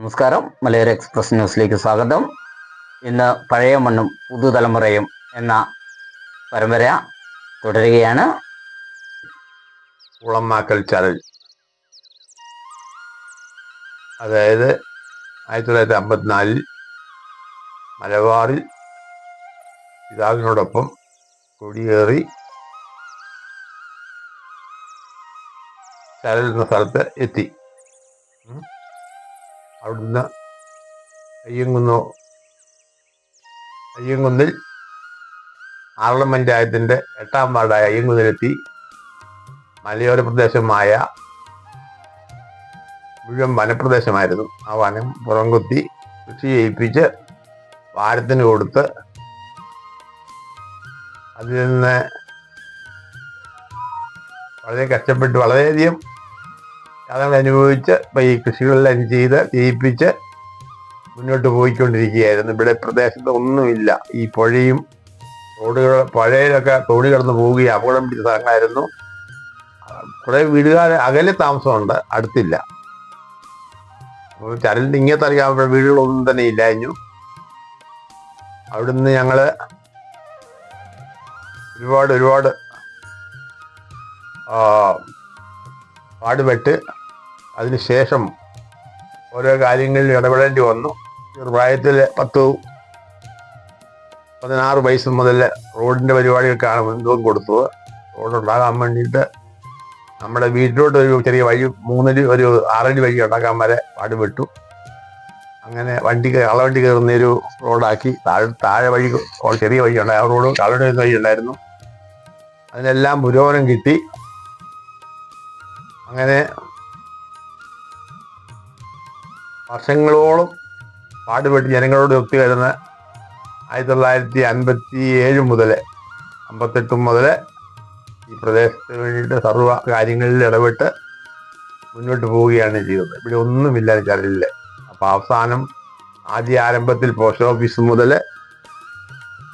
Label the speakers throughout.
Speaker 1: നമസ്കാരം. മലയാള എക്സ്പ്രസ് ന്യൂസിലേക്ക് സ്വാഗതം. ഇന്ന് പഴയ മണ്ണും പുതുതലമുറയും എന്ന പരമ്പര തുടരുകയാണ്.
Speaker 2: കുളമാക്കൽ ചരൽ അതായത് ആയിരത്തി തൊള്ളായിരത്തി അമ്പത്തിനാലിൽ മലബാറിൽ പിതാവിനോടൊപ്പം കുടിയേറി ചരൽ എന്ന സ്ഥലത്ത് എത്തി. അവിടുന്ന് അയ്യങ്കുന്നോ അയ്യങ്കുന്നിൽ പഞ്ചായത്തിന്റെ എട്ടാം വാർഡായ അയ്യങ്കുന്നിലെത്തി. മലയോര പ്രദേശമായ മുഴുവൻ വനപ്രദേശമായിരുന്നു. ആ വനം പുറംകുത്തി കൃഷി ചെയ്യിപ്പിച്ച് വാരത്തിന് കൊടുത്ത് അതിൽ നിന്ന് വളരെ കഷ്ടപ്പെട്ട് വളരെയധികം യാതനകൾ അനുഭവിച്ച് ഈ കൃഷികളെല്ലാം ചെയ്ത് ചെയ്യിപ്പിച്ച് മുന്നോട്ട് പോയിക്കൊണ്ടിരിക്കുകയായിരുന്നു. ഇവിടെ പ്രദേശത്ത് ഒന്നുമില്ല. ഈ പുഴയും റോഡുകൾ പുഴയിലൊക്കെ തോണി കടന്ന് പോവുകയും അപകടം പിടിച്ച സ്ഥലങ്ങളായിരുന്നു. കുറെ വീടുകാർ അകലെ താമസമുണ്ട്. അടുത്തില്ല. ചരലിന്റെ ഇങ്ങനത്തെ അറിയാം അവിടെ വീടുകളൊന്നും തന്നെ ഇല്ലായിരുന്നു അവിടുന്ന് ഞങ്ങൾ ഒരുപാട് ഒരുപാട് പാടുപെട്ട് അതിനുശേഷം ഓരോ കാര്യങ്ങളിൽ ഇടപെടേണ്ടി വന്നു. ചെറുപ്രായത്തിൽ പത്ത് പതിനാറ് വയസ്സ് മുതൽ റോഡിന്റെ പരിപാടികൾക്കാണ് മുൻതൂക്കം കൊടുത്തത്. റോഡ് ഉണ്ടാകാൻ വേണ്ടിയിട്ട് നമ്മുടെ വീട്ടിലോട്ട് ഒരു ചെറിയ വഴി മൂന്നടി ഒരു ആറടി വഴി ഉണ്ടാക്കാൻ വരെ പാടുപെട്ടു. അങ്ങനെ വണ്ടി കളവണ്ടി കയറുന്ന ഒരു റോഡാക്കി താഴെ താഴെ വഴി ചെറിയ വഴി ഉണ്ടായി. ആ റോഡ് കളവണ്ടി വഴി ഉണ്ടായിരുന്നു. അതിനെല്ലാം പുരോഗമനം കിട്ടി. അങ്ങനെ വർഷങ്ങളോളം പാടുപെട്ട് ജനങ്ങളോട് ഒത്തുകയറുന്ന ആയിരത്തി തൊള്ളായിരത്തി അൻപത്തി ഏഴ് മുതൽ അമ്പത്തെട്ട് മുതൽ ഈ പ്രദേശത്തിന് വേണ്ടിയിട്ട് സർവ കാര്യങ്ങളിൽ ഇടപെട്ട് മുന്നോട്ട് പോവുകയാണ് ചെയ്തത്. ഇവിടെ ഒന്നുമില്ല ചരലിൽ അപ്പോൾ അവസാനം ആദ്യ ആരംഭത്തിൽ പോസ്റ്റ് ഓഫീസ് മുതൽ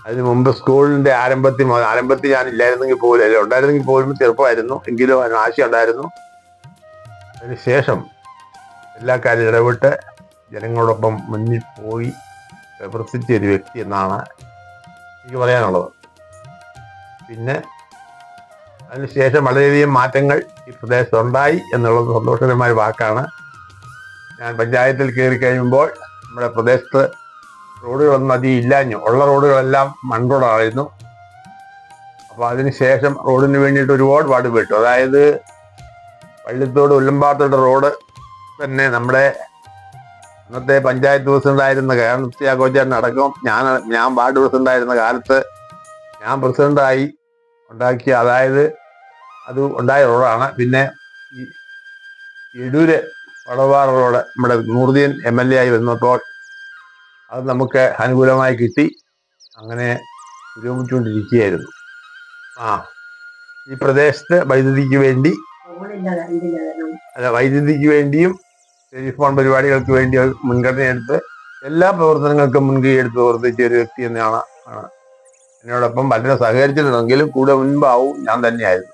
Speaker 2: അതിന് മുമ്പ് സ്കൂളിന്റെ ആരംഭത്തിൽ മുതൽ ആരംഭത്തിൽ ഞാൻ ഇല്ലായിരുന്നെങ്കിൽ പോലും ഉണ്ടായിരുന്നെങ്കിൽ പോലും ചെറുപ്പമായിരുന്നു. എങ്കിലും അതിന് ആശയം ഉണ്ടായിരുന്നു. അതിന് ശേഷം എല്ലാ കാര്യം ഇടപെട്ട് ജനങ്ങളോടൊപ്പം മുന്നിൽ പോയി പ്രവർത്തിച്ച ഒരു വ്യക്തി എന്നാണ് എനിക്ക് പറയാനുള്ളത്. പിന്നെ അതിനുശേഷം വളരെയധികം മാറ്റങ്ങൾ ഈ പ്രദേശത്ത് ഉണ്ടായി എന്നുള്ളത് സന്തോഷകരമായ വാക്കാണ്. ഞാൻ പഞ്ചായത്തിൽ കയറി കഴിയുമ്പോൾ നമ്മുടെ പ്രദേശത്ത് റോഡുകളൊന്നും അധികം ഇല്ലാഞ്ഞു. ഉള്ള റോഡുകളെല്ലാം മൺറോഡായിരുന്നു അപ്പോൾ അതിനുശേഷം റോഡിന് വേണ്ടിയിട്ട് ഒരുപാട് പാടുപെട്ടു. അതായത് പള്ളിത്തോട് ഉല്ലമ്പാത്തോട് റോഡ് തന്നെ നമ്മുടെ അന്നത്തെ പഞ്ചായത്ത് പ്രസിഡന്റായിരുന്ന ആഘോഷം അടക്കം ഞാൻ ഞാൻ വാർഡ് പ്രസിഡന്റായിരുന്ന കാലത്ത് ഞാൻ പ്രസിഡന്റായി ഉണ്ടാക്കിയ അതായത് അത് ഉണ്ടായ റോഡാണ് പിന്നെ ഈ എടൂര് വളവാർ റോഡ് നമ്മുടെ നൂറുദ്ദീൻ എം എൽ എ ആയി വന്നപ്പോൾ അത് നമുക്ക് അനുകൂലമായി കിട്ടി. അങ്ങനെ പുരോഗമിച്ചുകൊണ്ടിരിക്കുകയായിരുന്നു. ആ ഈ പ്രദേശത്ത് വൈദ്യുതിക്ക് വേണ്ടി അല്ല വൈദ്യുതിക്ക് വേണ്ടിയും ടെലിഫോൺ പരിപാടികൾക്ക് വേണ്ടി മുൻഗണന എടുത്ത് എല്ലാ പ്രവർത്തനങ്ങൾക്കും മുൻകൈ എടുത്ത് പ്രവർത്തിച്ച ഒരു വ്യക്തി എന്നാണ് ആണ്. എന്നോടൊപ്പം പലരും സഹകരിച്ചിട്ടുണ്ടെങ്കിലും കൂടെ മുൻപാവും ഞാൻ തന്നെയായിരുന്നു.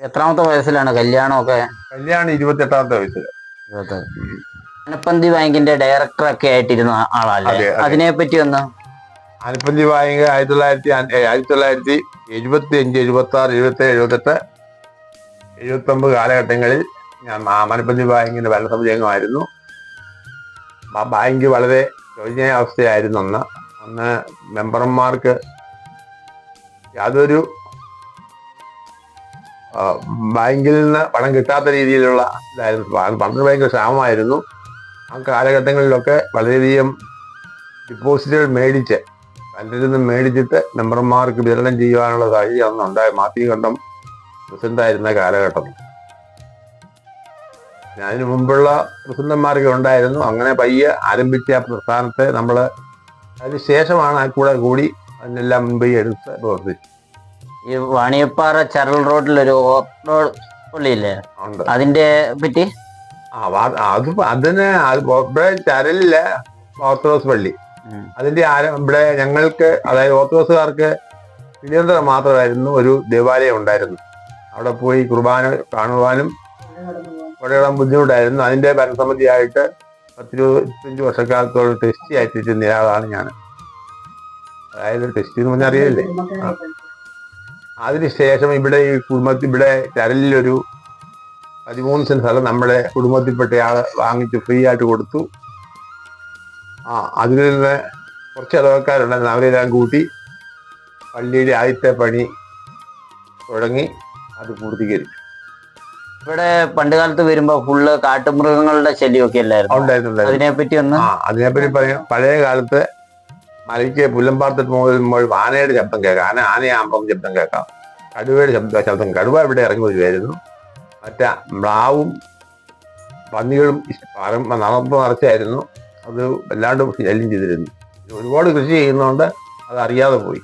Speaker 1: എത്രാമത്തെ വയസ്സിലാണ്? കല്യാണമൊക്കെ?
Speaker 2: കല്യാണം ഇരുപത്തെട്ടാമത്തെ വയസ്സിൽ
Speaker 1: വനപ്പന്തി ബാങ്കിന്റെ ഡയറക്ടർ ഒക്കെ ആയിട്ടിരുന്ന ആളല്ലേ?
Speaker 2: അതെ, അതെ.
Speaker 1: അതിനെ പറ്റി ഒന്ന്.
Speaker 2: ആനപ്പന്തി ബാങ്ക് ആയിരത്തി തൊള്ളായിരത്തി ആയിരത്തി തൊള്ളായിരത്തി എഴുപത്തി അഞ്ച് എഴുപത്തി ആറ് എഴുപത്തി ഏഴ് എഴുപത്തെട്ട് എഴുപത്തി ഒമ്പത് കാലഘട്ടങ്ങളിൽ ഞാൻ മാമനപ്പന്തി ബാങ്കിന്റെ ഭരണസമിതിയംഗമായിരുന്നു ആ ബാങ്ക് വളരെ ശോചനീയ അവസ്ഥയായിരുന്നു അന്ന്. അന്ന് മെമ്പർമാർക്ക് യാതൊരു ബാങ്കിൽ നിന്ന് പണം കിട്ടാത്ത രീതിയിലുള്ള ഇതായിരുന്നു. പണ്ട് ഭയങ്കര ക്ഷാമമായിരുന്നു. ആ കാലഘട്ടങ്ങളിലൊക്കെ വളരെയധികം ഡിപ്പോസിറ്റുകൾ മേടിച്ച് പലരിൽ നിന്ന് മേടിച്ചിട്ട് മെമ്പർമാർക്ക് വിതരണം ചെയ്യുവാനുള്ള സാഹചര്യം അന്ന് ഉണ്ടായി. മാത്യു കണ്ടം പ്രസിഡന്റായിരുന്ന കാലഘട്ടം. അതിന് മുമ്പുള്ള പ്രസിദ്ധന്മാരൊക്കെ ഉണ്ടായിരുന്നു. അങ്ങനെ പയ്യെ ആരംഭിച്ച ആ പ്രസ്ഥാനത്തെ നമ്മൾ അതിന് ശേഷമാണ് ആ കൂടെ കൂടി അതിനെല്ലാം മുൻപേ എടുത്ത് പ്രവർത്തിച്ചു
Speaker 1: ഈ വാണിയപ്പാറ ചരൽ റോഡിലൊരു പുള്ളിയില്ലേ?
Speaker 2: ഉണ്ട്.
Speaker 1: അതിന്റെ പറ്റി?
Speaker 2: ആ അത് അതിന് അത് ഇവിടെ ചരലിൽ ഓർത്തഡോക്സ് പള്ളി. അതിന്റെ ആരം ഇവിടെ ഞങ്ങൾക്ക് അതായത് ഓർത്തഡോക്സുകാർക്ക് തിരുവനന്തപുരം മാത്രമായിരുന്നു ഒരു ദേവാലയം ഉണ്ടായിരുന്നു അവിടെ പോയി കുർബാന കാണുവാനും ഒരിടം ബുദ്ധിമുട്ടായിരുന്നു. അതിന്റെ ഭരണസമിതിയായിട്ട് പത്തിരുപത്തഞ്ച് വർഷക്കാലത്തോളം ടെസ്റ്റ് ആയിട്ടിരുന്ന ആളാണ് ഞാൻ. അതായത് ടെസ്റ്റ് എന്ന് പറഞ്ഞാൽ അറിയില്ലേ. അതിനുശേഷം ഇവിടെ ഈ കുടുംബത്തിൽ ഇവിടെ ചരലിലൊരു പതിമൂന്ന് സെന്റ് സ്ഥലം നമ്മുടെ കുടുംബത്തിൽപ്പെട്ടയാൾ വാങ്ങിച്ച് ഫ്രീ ആയിട്ട് കൊടുത്തു. ആ അതിൽ നിന്ന് കുറച്ച് ഇടവക്കാരുണ്ടായിരുന്നു അവരെല്ലാം കൂട്ടി പള്ളിയുടെ ആദ്യത്തെ പണി തുടങ്ങി അത് പൂർത്തീകരിച്ചു.
Speaker 1: ഇവിടെ പണ്ട് കാലത്ത് വരുമ്പോ ഫുള്ള് കാട്ടുമൃഗങ്ങളുടെ ശല്യമൊക്കെ അല്ലായിരുന്നു?
Speaker 2: ഉണ്ടായിരുന്നു
Speaker 1: അതിനെപ്പറ്റി ഒന്ന്?
Speaker 2: ആ അതിനെപ്പറ്റി പറയാം. പഴയ കാലത്ത് മലയ്ക്ക് പുല്ലമ്പാർത്തിട്ട് പോകുമ്പോൾ ആനയുടെ ശബ്ദം കേൾക്കാം. ആന ആനയാകുമ്പം ശബ്ദം കേൾക്കാം. കടുവയുടെ ശബ്ദ ശബ്ദം കടുവ ഇവിടെ ഇറങ്ങി വരുമായിരുന്നു മറ്റേ മ്ലാവും പന്നികളും നടപ്പ് നിറച്ചായിരുന്നു. അത് വല്ലാണ്ട് ശല്യം ചെയ്തിരുന്നു. ഒരുപാട് കൃഷി ചെയ്യുന്നതുകൊണ്ട് അത് അറിയാതെ പോയി.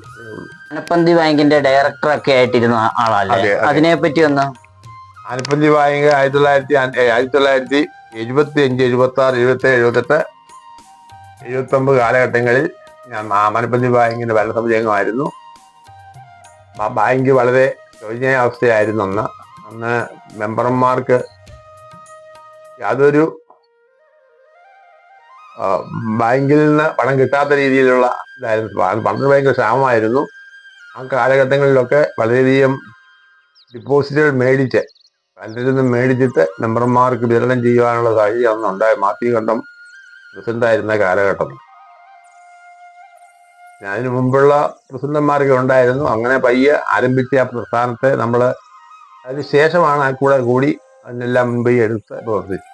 Speaker 1: ബാങ്കിന്റെ ഡയറക്ടർ ഒക്കെ ആയിട്ടിരുന്ന ആളല്ലേ?
Speaker 2: അതെ, അതെ.
Speaker 1: അതിനെപ്പറ്റി ഒന്ന്?
Speaker 2: ആനപ്പന്തി വായക ആയിരത്തി തൊള്ളായിരത്തി ആയിരത്തി തൊള്ളായിരത്തി എഴുപത്തി അഞ്ച് എഴുപത്തി ആറ് എഴുപത്തി ഏഴ് എഴുപത്തെട്ട് എഴുപത്തി ഒമ്പത് കാലഘട്ടങ്ങളിൽ ഞാൻ ആനപ്പന്തി ബാങ്കിന്റെ ഭരണസമിതിയംഗമായിരുന്നു. ആ ബാങ്ക് വളരെ ശോചനീയ അവസ്ഥയായിരുന്നു അന്ന്. അന്ന് മെമ്പർമാർക്ക് യാതൊരു ബാങ്കിൽ നിന്ന് പണം കിട്ടാത്ത രീതിയിലുള്ള ഇതായിരുന്നു. പണ്ട് ഭയങ്കര ക്ഷാമമായിരുന്നു. ആ കാലഘട്ടങ്ങളിലൊക്കെ വളരെയധികം ഡിപ്പോസിറ്റുകൾ മേടിച്ച് നിന്നും മേടിച്ചിട്ട് മെമ്പർമാർക്ക് വിതരണം ചെയ്യുവാനുള്ള സാഹചര്യം അന്ന് ഉണ്ടായി. മാത്യു കണ്ടം പ്രസിഡന്റായിരുന്ന കാലഘട്ടം. അതിനു മുമ്പുള്ള പ്രസിഡന്റുമാരൊക്കെ ഉണ്ടായിരുന്നു. അങ്ങനെ പയ്യെ ആരംഭിച്ച ആ പ്രസ്ഥാനത്തെ നമ്മൾ അതിന് ശേഷമാണ് ആ കൂടെ കൂടി അതിനെല്ലാം മുൻപേ എടുത്ത് പ്രവർത്തിച്ചു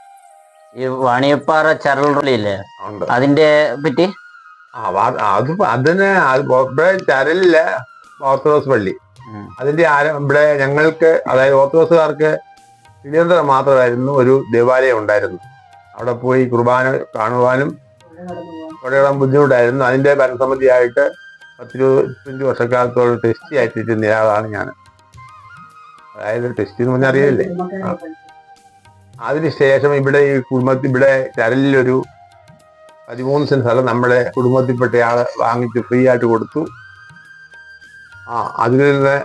Speaker 1: ഈ വാണിയപ്പാറ ചരൽ അതിന്റെ പറ്റി?
Speaker 2: അത് അതിന് അത് ഇവിടെ ചരലിൽ ഓർത്തഡോക്സ് പള്ളി. അതിന്റെ ആരം ഇവിടെ ഞങ്ങൾക്ക് അതായത് ഓർത്തഡോക്സുകാർക്ക് തിരുവനന്തപുരം മാത്രമായിരുന്നു ഒരു ദേവാലയം ഉണ്ടായിരുന്നു അവിടെ പോയി കുർബാന കാണുവാനും ഒരിടം ബുദ്ധിമുട്ടായിരുന്നു. അതിന്റെ ഭരണസമിതിയായിട്ട് പത്തിരുപത്തഞ്ച് വർഷക്കാലത്തോളം ടെസ്റ്റ് ആയിട്ടിരുന്ന ആളാണ് ഞാൻ. അതായത് ടെസ്റ്റ് എന്ന് പറഞ്ഞാൽ അറിയില്ലേ. അതിനുശേഷം ഇവിടെ ഈ കുടുംബത്തിൽ ഇവിടെ ചരലിലൊരു പതിമൂന്ന് സെന്റ് സ്ഥലം നമ്മുടെ കുടുംബത്തിൽപ്പെട്ടയാൾ വാങ്ങിച്ച് ഫ്രീ ആയിട്ട് കൊടുത്തു. ആ അതിൽ നിന്ന്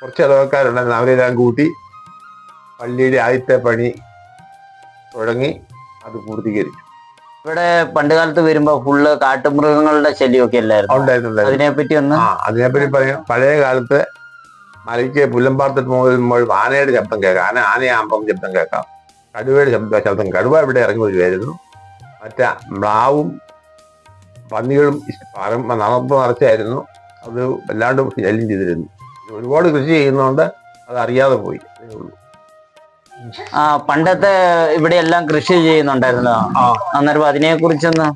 Speaker 2: കുറച്ച് ഇടവക്കാരുണ്ടായിരുന്നു അവരെല്ലാം കൂട്ടി പള്ളിയുടെ ആദ്യത്തെ പണി തുടങ്ങി അത് പൂർത്തീകരിച്ചു.
Speaker 1: ഇവിടെ പണ്ട് കാലത്ത് വരുമ്പോ ഫുള്ള് കാട്ടുമൃഗങ്ങളുടെ ശല്യമൊക്കെ അല്ലായിരുന്നു? അതിനെപ്പറ്റി ഒന്ന്?
Speaker 2: അതിനെപ്പറ്റി പറയാം. പഴയ കാലത്ത് മലയ്ക്ക് പുല്ലമ്പാർത്തിട്ട് പോകുമ്പോൾ ആനയുടെ ശബ്ദം കേൾക്കാം. ആന ആനയാകുമ്പം ശബ്ദം കേൾക്കാം. കടുവയുടെ ശബ്ദ ശബ്ദം. കടുവ ഇവിടെ ഇറങ്ങി വരുമായിരുന്നു മറ്റേ മ്ലാവും പന്നികളും നടപ്പ് നിറച്ചായിരുന്നു. അത് വല്ലാണ്ട് ശല്യം ചെയ്തിരുന്നു. ഒരുപാട് കൃഷി ചെയ്യുന്നതുകൊണ്ട് അത് അറിയാതെ പോയി. അതേ ഉള്ളൂ.
Speaker 1: ആ പണ്ടത്തെ ഇവിടെ എല്ലാം കൃഷി ചെയ്യുന്നുണ്ടായിരുന്നു? അന്നേരം അതിനെ കുറിച്ചൊന്ന്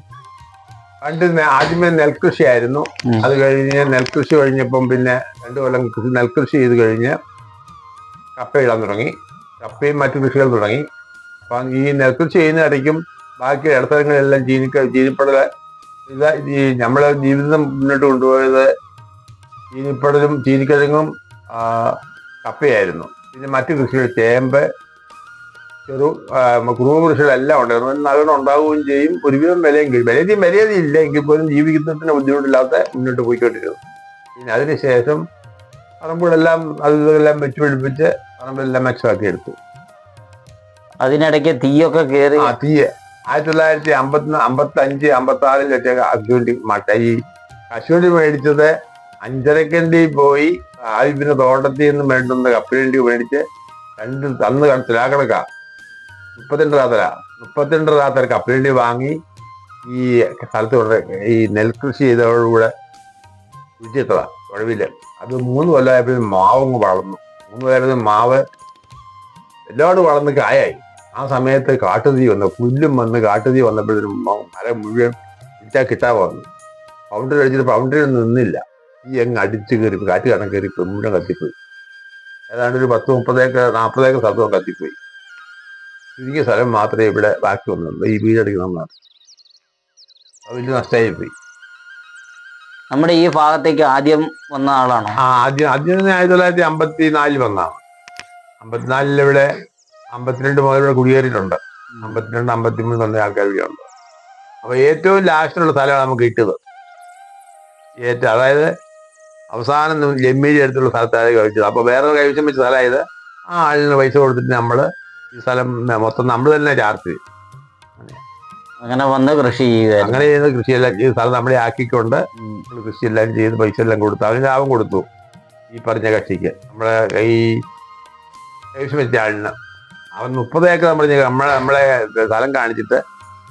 Speaker 2: പണ്ട് ആദ്യമേ നെൽകൃഷിയായിരുന്നു.
Speaker 1: ആയിരുന്നു
Speaker 2: അത് കഴിഞ്ഞ് നെൽകൃഷി കഴിഞ്ഞപ്പം പിന്നെ രണ്ടു കൊല്ലം കൃഷി നെൽകൃഷി ചെയ്ത് കഴിഞ്ഞ് കപ്പ ഇടാൻ തുടങ്ങി. കപ്പയും മറ്റു കൃഷികൾ തുടങ്ങി. അപ്പം ഈ നെൽകൃഷി ചെയ്യുന്ന ഇടയ്ക്കും ബാക്കി ഇടത്തരങ്ങളെല്ലാം ചീനിക്ക ചീനിപ്പടല ഇത് ഈ നമ്മളെ ജീവിതം മുന്നോട്ട് കൊണ്ടുപോയത് ചീനിപ്പടലും ചീനിക്കിഴങ്ങും കപ്പയായിരുന്നു. പിന്നെ മറ്റു കൃഷികൾ ചേമ്പ് ചെറു കുടുംബപുരുഷരെല്ലാം ഉണ്ട്. അത് നല്ലോണം ഉണ്ടാവുകയും ചെയ്യും. ഒരുവിധം വിലയും കിട്ടും വിലയും വിലയതി ഇല്ല എങ്കിൽ പോലും ജീവിക്കുന്നതിന് ബുദ്ധിമുട്ടില്ലാത്ത മുന്നോട്ട് പോയിക്കൊണ്ടിരുന്നു പിന്നെ അതിനുശേഷം പറമ്പുകളെല്ലാം അത് ഇതെല്ലാം വെച്ച് പിടിപ്പിച്ച് പറമ്പെല്ലാം മെച്ചമാക്കി എടുത്തു.
Speaker 1: അതിനിടയ്ക്ക് തീയൊക്കെ കയറി
Speaker 2: ആ തീയ. ആയിരത്തി തൊള്ളായിരത്തി അമ്പത്തി അമ്പത്തി അഞ്ച് അമ്പത്തി ആറിൽ വെച്ച കശുവണ്ടി മട്ട ഈ കശുവണ്ടി മേടിച്ചത് അഞ്ചരക്കണ്ടി പോയി. ആയുപ്പിന്റെ തോട്ടത്തിൽ നിന്ന് മേടിക്കുന്ന കപ്പലണ്ടി മേടിച്ച് രണ്ട് തന്ന് തിലാക്കണക്ക മുപ്പത്തിരണ്ട് റാത്തര മുപ്പത്തിരണ്ട് റാത്തര കപ്പലണ്ടി വാങ്ങി ഈ സ്ഥലത്ത് ഈ നെൽകൃഷി ചെയ്തതോടുകൂടെ കുഴിച്ചിട്ടതാ കുഴവിൽ അത് മൂന്ന് കൊല്ലമായപ്പോഴും മാവങ്ങ് വളർന്നു. മൂന്ന് കൊല്ലം മാവ് എല്ലാവരും വളർന്ന് കായായി. ആ സമയത്ത് കാട്ടുതീ വന്നു പുല്ലും വന്ന് കാട്ടുതീ വന്നപ്പോഴത്തേനും മരം മുഴുവൻ കിട്ടാ കിട്ടാ വന്നു. പൗണ്ടറി അടിച്ചിട്ട് പൗണ്ടറിൽ നിന്നില്ല. ഈ അങ്ങ് അടിച്ചു കയറി കാറ്റ് കടം കയറി മുഴുവൻ കത്തിപ്പോയി. ഏതാണ്ട് ഒരു പത്ത് മുപ്പതേക്കർ നാൽപ്പതേക്കർ സ്ഥലത്തും കത്തിപ്പോയി. ചുരുങ്ങിയ സ്ഥലം മാത്രമേ ഇവിടെ ബാക്കി വന്നുള്ളൂ. ഈ വീടടിക്കുന്ന അത് വലിയ നഷ്ടമായി പോയി
Speaker 1: നമ്മുടെ ഈ ഭാഗത്തേക്ക് ആദ്യം വന്ന ആളാണോ?
Speaker 2: ആ ആദ്യം ആദ്യം തന്നെ ആയിരത്തി തൊള്ളായിരത്തി അമ്പത്തി നാലിൽ വന്നാണ് അമ്പത്തിനാലിൽ ഇവിടെ അമ്പത്തിരണ്ട് മുതൽ ഇവിടെ കുടിയേറിയിട്ടുണ്ട്. അമ്പത്തിരണ്ട് അമ്പത്തി മൂന്ന് തന്നെ ആൾക്കാർ ഇവിടെ ഉണ്ട്. അപ്പൊ ഏറ്റവും ലാസ്റ്റിലുള്ള സ്ഥലമാണ് നമുക്ക് കിട്ടിയത്. ഏറ്റവും അതായത് അവസാനം ജമ്മീരി അടുത്തുള്ള സ്ഥലത്താണ് കഴിച്ചത് അപ്പൊ വേറെ കൈവശം വെച്ച സ്ഥലമായത് ആ ആളിന് പൈസ കൊടുത്തിട്ട് നമ്മൾ ഈ സ്ഥലം മൊത്തം നമ്മൾ തന്നെ ചാർത്തി.
Speaker 1: അങ്ങനെ വന്ന് കൃഷി ചെയ്യുമായിരുന്നു
Speaker 2: അങ്ങനെ ചെയ്യുന്ന കൃഷിയെല്ലാം ചെയ്ത് സ്ഥലം നമ്മളെ ആക്കിക്കൊണ്ട് കൃഷിയെല്ലാം ചെയ്ത് പൈസ എല്ലാം കൊടുത്തു അവന് ലാഭം കൊടുത്തു ഈ പറഞ്ഞ കക്ഷിക്ക്. നമ്മളെ ഈ കൈവശം വെച്ച അവൻ മുപ്പത് ഏക്കർ നമ്മൾ നമ്മളെ നമ്മളെ സ്ഥലം കാണിച്ചിട്ട്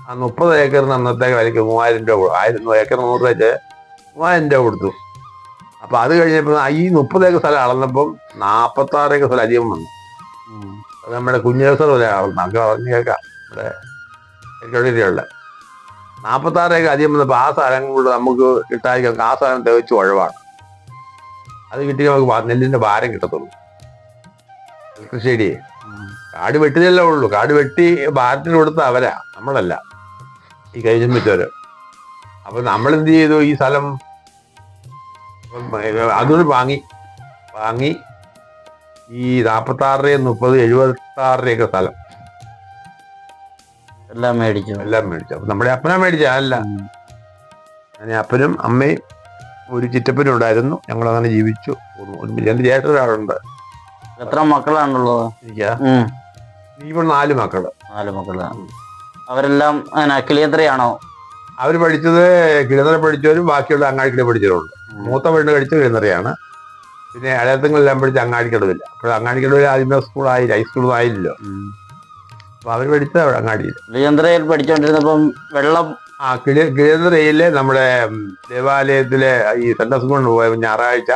Speaker 2: ആ മുപ്പത് ഏക്കറിന് അന്നത്തെ വിലയ്ക്ക് മൂവായിരം രൂപ ആയിരം ഏക്കർ നൂറ് രൂപ വെച്ച് മൂവായിരം രൂപ കൊടുത്തു. അപ്പൊ അത് കഴിഞ്ഞപ്പോൾ ഈ മുപ്പത് ഏക്കർ സ്ഥലം അളന്നപ്പം നാപ്പത്താറ് ഏക്കർ സ്ഥലം അധികം വന്നു. നമ്മുടെ പോലെ അളന്നു നമുക്ക് പറഞ്ഞു കേൾക്കാം. എഴുതിയുള്ള നാൽപ്പത്തി ഏക്കർ അധികം വന്നപ്പോൾ ആ സ്ഥലം നമുക്ക് കിട്ടാതിരിക്കും ആ സ്ഥലം തികച്ചു ഒഴിവാണ്. അത് കിട്ടി നമുക്ക് നെല്ലിന്റെ ഭാരം കിട്ടത്തുള്ളൂ. കൃഷിയടിയെ. കാട് വെട്ടിയതല്ലേ ഉള്ളൂ. കാട് വെട്ടി ഭാരത്തിന് കൊടുത്ത അവരാ. നമ്മളല്ല. ഈ കഴിഞ്ഞ വെച്ചവര് അപ്പൊ നമ്മൾ എന്ത് ചെയ്തു? ഈ സ്ഥലം അതുകൊണ്ട് വാങ്ങി. വാങ്ങി ഈ നാപ്പത്തി ആറ് മുപ്പത് എഴുപത്തി ഒക്കെ സ്ഥലം.
Speaker 1: എല്ലാം മേടിച്ചു
Speaker 2: എല്ലാം മേടിച്ചു. അപ്പൊ നമ്മുടെ അപ്പനാ മേടിച്ച അല്ല അങ്ങനെ അപ്പനും അമ്മയും ഒരു ചിറ്റപ്പനും ഉണ്ടായിരുന്നു. ഞങ്ങൾ അങ്ങനെ ജീവിച്ചു രണ്ട് ചേട്ടൻ ഒരാളുണ്ട്.
Speaker 1: എത്ര മക്കളാണുള്ളത്.
Speaker 2: ഇപ്പോൾ നാല് മക്കൾ.
Speaker 1: നാല് മക്കളാണ് അവരെല്ലാം കിളിയന്ത്രയാണോ?
Speaker 2: അവർ പഠിച്ചത് കിഴന്നറ പഠിച്ചവരും ബാക്കിയുള്ള അങ്ങാടിക്കട പഠിച്ചവരുണ്ട്. മൂത്ത പെണ്ണ് കഴിച്ച കിഴന്നറയാണ് പിന്നെ ഇളയത്തങ്ങളെല്ലാം പഠിച്ച് അങ്ങാടിക്കടവില്ല. അപ്പോൾ അങ്ങാടിക്കടവിൽ ആദ്യമേ സ്കൂളായില്ല ഹൈസ്കൂളും ആയില്ലല്ലോ. അപ്പൊ അവർ പഠിച്ചത് അവിടെ അങ്ങാടിയിൽ
Speaker 1: കിളിയന്ത്രയിൽ പഠിച്ചുകൊണ്ടിരുന്നപ്പം വെള്ളം
Speaker 2: ആ കിഴ കിഴന്നറയിലെ നമ്മുടെ ദേവാലയത്തിലെ ഈ സെൻട്രൽ സ്കൂളിൽ പോയ ഞായറാഴ്ച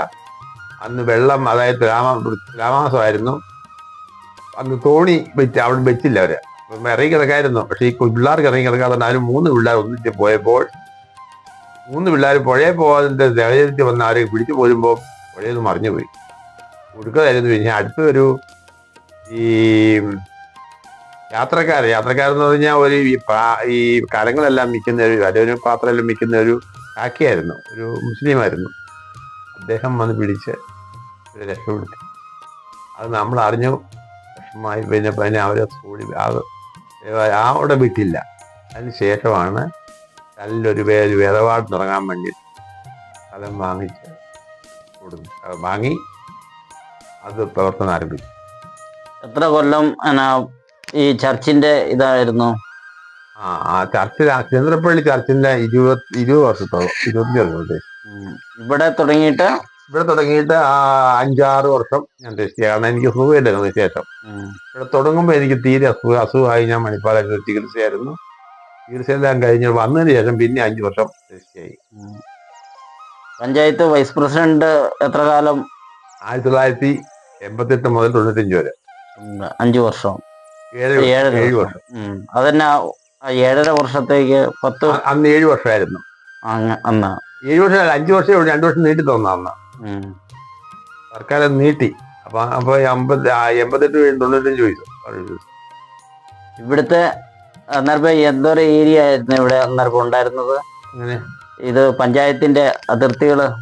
Speaker 2: അന്ന് വെള്ളം അതായത് രാമ രാമാസമായിരുന്നു അന്ന് തോണി വെച്ച് അവിടെ വെച്ചില്ല അവർ. ഇറങ്ങി കിടക്കായിരുന്നു. പക്ഷെ ഈ പിള്ളേർക്ക് ഇറങ്ങി കിടക്കാതെ അതിന് മൂന്ന് പിള്ളേർ ഒന്നിച്ച് പോയപ്പോൾ മൂന്ന് പിള്ളേർ പുഴയെ പോകാതിന്റെ സാഹചര്യത്തിൽ വന്ന് ആരെയും പിടിച്ചു പോരുമ്പോൾ പുഴയിൽ നിന്ന് മറിഞ്ഞു പോയി ഒടുക്കതായിരുന്നു പിന്നെ അടുത്തൊരു ഈ യാത്രക്കാർ എന്ന് പറഞ്ഞാൽ ഒരു ഈ പാ- ഈ കലങ്ങളെല്ലാം വിൽക്കുന്ന ഒരു അരൊരു പാത്രമെല്ലാം വിൽക്കുന്ന ഒരു കാക്കിയായിരുന്നു ഒരു മുസ്ലിം ആയിരുന്നു അദ്ദേഹം വന്ന് പിടിച്ച് രക്ഷപ്പെടുത്തി. അത് നമ്മൾ അറിഞ്ഞു. വിഷമമായി പിന്നെ പിന്നെ അവരെ സ്കൂളിൽ അത് ആ അവിടെ വിട്ടില്ല. അതിന് ശേഷമാണ് നല്ലൊരു പേര് വേദപാട് തുടങ്ങാൻ വേണ്ടി സ്ഥലം വാങ്ങിച്ച് കൊടുത്തു അത് വാങ്ങി അത് പ്രവർത്തനം ആരംഭിച്ചു
Speaker 1: എത്ര കൊല്ലം ഈ ചർച്ചിന്റെ ഇതായിരുന്നു?
Speaker 2: ആ ആ ചർച്ചിൽ ചന്ദ്രപ്പള്ളി ചർച്ചിന്റെ ഇരുപത് ഇരുപത് വർഷത്തോളം ഇരുപത്തി വർഷത്തെ
Speaker 1: ഉം. ഇവിടെ തുടങ്ങിയിട്ട്?
Speaker 2: ഇവിടെ തുടങ്ങിയിട്ട് ആ അഞ്ചാറ് വർഷം ഞാൻ ടെസ്റ്റ് കാരണം എനിക്ക് സുഖമില്ലായിരുന്നു ശേഷം. ഇവിടെ തുടങ്ങുമ്പോൾ എനിക്ക് തീരെ അസുഖ അസുഖമായി ഞാൻ മണിപ്പാലൊക്കെ ചികിത്സയായിരുന്നു. ചികിത്സയെല്ലാം കഴിഞ്ഞ് വന്നതിന് ശേഷം പിന്നെ അഞ്ച് വർഷം ടെസ്റ്റ് ചെയ്യും.
Speaker 1: പഞ്ചായത്ത് വൈസ് പ്രസിഡന്റ് എത്ര കാലം?
Speaker 2: ആയിരത്തി തൊള്ളായിരത്തി എൺപത്തെട്ട് മുതൽ തൊണ്ണൂറ്റഞ്ച് വരെ?
Speaker 1: അഞ്ചു വർഷം.
Speaker 2: ഏഴ്
Speaker 1: വർഷം.
Speaker 2: വർഷം.
Speaker 1: അതന്നെ ഏഴര വർഷത്തേക്ക് പത്ത്
Speaker 2: അന്ന് ഏഴ് വർഷമായിരുന്നു.
Speaker 1: അന്ന്.
Speaker 2: ഏഴ് വർഷം അഞ്ച് വർഷമേ ഉള്ളൂ രണ്ടു വർഷം നീട്ടി തന്ന അന്ന്. സർക്കാർ നീട്ടി. അപ്പൊ അപ്പൊ എൺപത് എൺപത്തെട്ട് തൊണ്ണൂറ്റഞ്ച് വയസ്സ്
Speaker 1: ഇവിടുത്തെ അന്നേരം എന്തോ ഏരിയ ആയിരുന്നു ഇവിടെ അന്നേരം ഉണ്ടായിരുന്നത്?
Speaker 2: അങ്ങനെ
Speaker 1: ഇത് പഞ്ചായത്തിന്റെ അതിർത്തികൾ?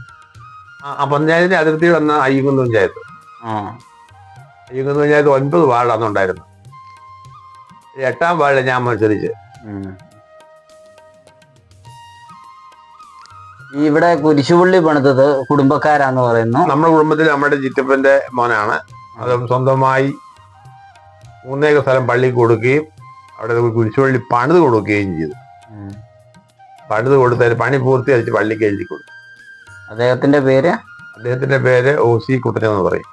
Speaker 2: ആ പഞ്ചായത്തിന്റെ അതിർത്തി വന്ന അയ്യങ്കുന്ന് പഞ്ചായത്ത്?
Speaker 1: ആ.
Speaker 2: അയ്യകുന്ന് പഞ്ചായത്ത് ഒൻപത് വാർഡാണ് ഉണ്ടായിരുന്നത്. എട്ടാം വാർഡിൽ ഞാൻ മത്സരിച്ച്.
Speaker 1: ഇവിടെ കുരിശുപള്ളി പണിതത് കുടുംബക്കാരാന്ന് പറയുന്നു.
Speaker 2: നമ്മുടെ കുടുംബത്തിൽ നമ്മുടെ ചിറ്റപ്പന്റെ മോനാണ്. അത് സ്വന്തമായി മൂന്നേക്കർ സ്ഥലം പള്ളി കൊടുക്കുകയും അവിടെ കുരിശുപള്ളി പണിത് കൊടുക്കുകയും ചെയ്തു. പണിത് കൊടുത്തതിന് പണി പൂർത്തിയായിട്ട് പള്ളിക്ക് എഴുതി കൊടുത്തു.
Speaker 1: അദ്ദേഹത്തിന്റെ പേര്?
Speaker 2: അദ്ദേഹത്തിന്റെ പേര് ഒ സി കുട്ടനെന്ന് പറയും.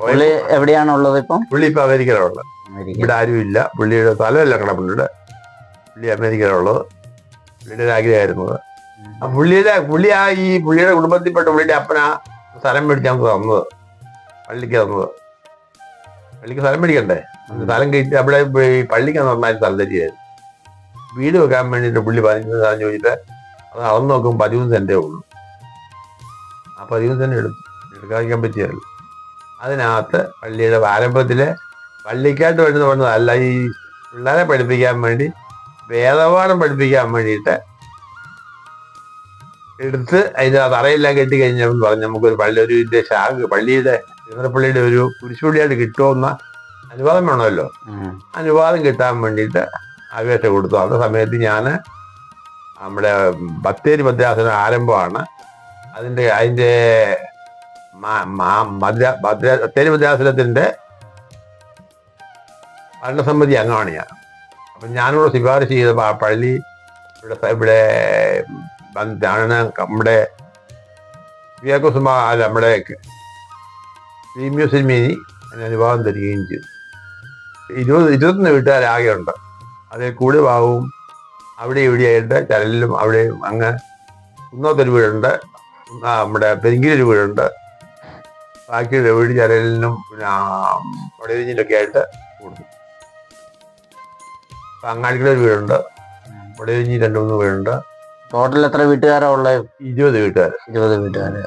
Speaker 1: പുള്ളി എവിടെയാണുള്ളത് ഇപ്പം?
Speaker 2: പുള്ളി ഇപ്പൊ അമേരിക്കയിലുള്ളത്.
Speaker 1: അമേരിക്ക.
Speaker 2: ഇവിടെ ആരുമില്ല പുള്ളിയുടെ സ്ഥലമല്ല കിടപ്പുണ്ട് പുള്ളി അമേരിക്കയിലുള്ളത്. പുള്ളിയുടെ ഒരു ആഗ്രഹമായിരുന്നത് പുള്ളിയുടെ പുള്ളി ആ ഈ പുള്ളിയുടെ കുടുംബത്തിൽപ്പെട്ട പുള്ളിയുടെ അപ്പനാ സ്ഥലം മേടിച്ച് നമുക്ക് തന്നത്. പള്ളിക്ക് തന്നത്. പള്ളിക്ക് സ്ഥലം മേടിക്കണ്ടേ? സ്ഥലം കഴിച്ച് അവിടെ പള്ളിക്ക് നന്നായി സ്ഥലം തരികയായിരുന്നു. വീട് വെക്കാൻ വേണ്ടിയിട്ട് പുള്ളി പതിനഞ്ച് സാധനം ചോദിച്ചിട്ട് അത് അളന്ന് നോക്കുമ്പോൾ പതിമൂന്ന് സെന്റേ ഉള്ളൂ. ആ പതിമൂന്ന് സെന്റ് എടുത്തു എടുക്കാതിരിക്കാൻ പറ്റിയല്ലോ അതിനകത്ത് പള്ളിയുടെ ആരംഭത്തിൽ പള്ളിക്കായിട്ട് വേണ്ടി പറഞ്ഞതല്ല ഈ പിള്ളേരെ പഠിപ്പിക്കാൻ വേണ്ടി വേദപാഠം പഠിപ്പിക്കാൻ വേണ്ടിയിട്ട് എടുത്ത് അതിന്റെ ആ തറയെല്ലാം കെട്ടി കഴിഞ്ഞപ്പോൾ പറഞ്ഞു നമുക്കൊരു പള്ളി ഒരു ഇതിന്റെ ശാഖ പള്ളിയുടെ പള്ളിയുടെ ഒരു കുരിശുപള്ളിയായിട്ട് കിട്ടുമെന്ന അനുവാദം വേണമല്ലോ. അനുവാദം കിട്ടാൻ വേണ്ടിയിട്ട് അപേക്ഷ കൊടുത്തു. ആ സമയത്ത് ഞാൻ നമ്മുടെ ബത്തേരി ഭദ്രാസനം ആരംഭമാണ്. അതിന്റെ അതിന്റെ ബത്തേരി മദ്രാസനത്തിന്റെ ഭരണസമിതി അംഗമാണ് ഞാൻ. അപ്പം ഞാനിവിടെ ശുപാർശ ചെയ്തപ്പോൾ ആ പള്ളി ഇവിടെ സ- ഇവിടെ നമ്മുടെ അല്ല നമ്മുടെ പ്രീമിയർ മീനി അതിന് അനുവാദം തരികയും ചെയ്തു. ഇരുപത് ഇരുപത്തൊന്ന് വീട്ടുകാരാകെ ഉണ്ട് അതിൽ കൂടി ഭാഗവും അവിടെ ഇവിടെയായിട്ട് ചരലിലും അവിടെയും അങ്ങ് കുന്നോത്തൊരു വീടുണ്ട്. നമ്മുടെ പെരിങ്കിലൊരു വീടുണ്ട്. ബാക്കിയുള്ള വീട് ചരലിനും പിന്നെ വടവിഞ്ഞിലൊക്കെ ആയിട്ട് അങ്ങാടിക്കുള്ള ഒരു വീടുണ്ട്. വടവിഞ്ഞി രണ്ട് മൂന്ന് വീടുണ്ട്.
Speaker 1: ടോട്ടൽ എത്ര വീട്ടുകാരാ ഉള്ളത്?
Speaker 2: ഇരുപത് വീട്ടുകാർ
Speaker 1: ഇരുപത് വീട്ടുകാര്.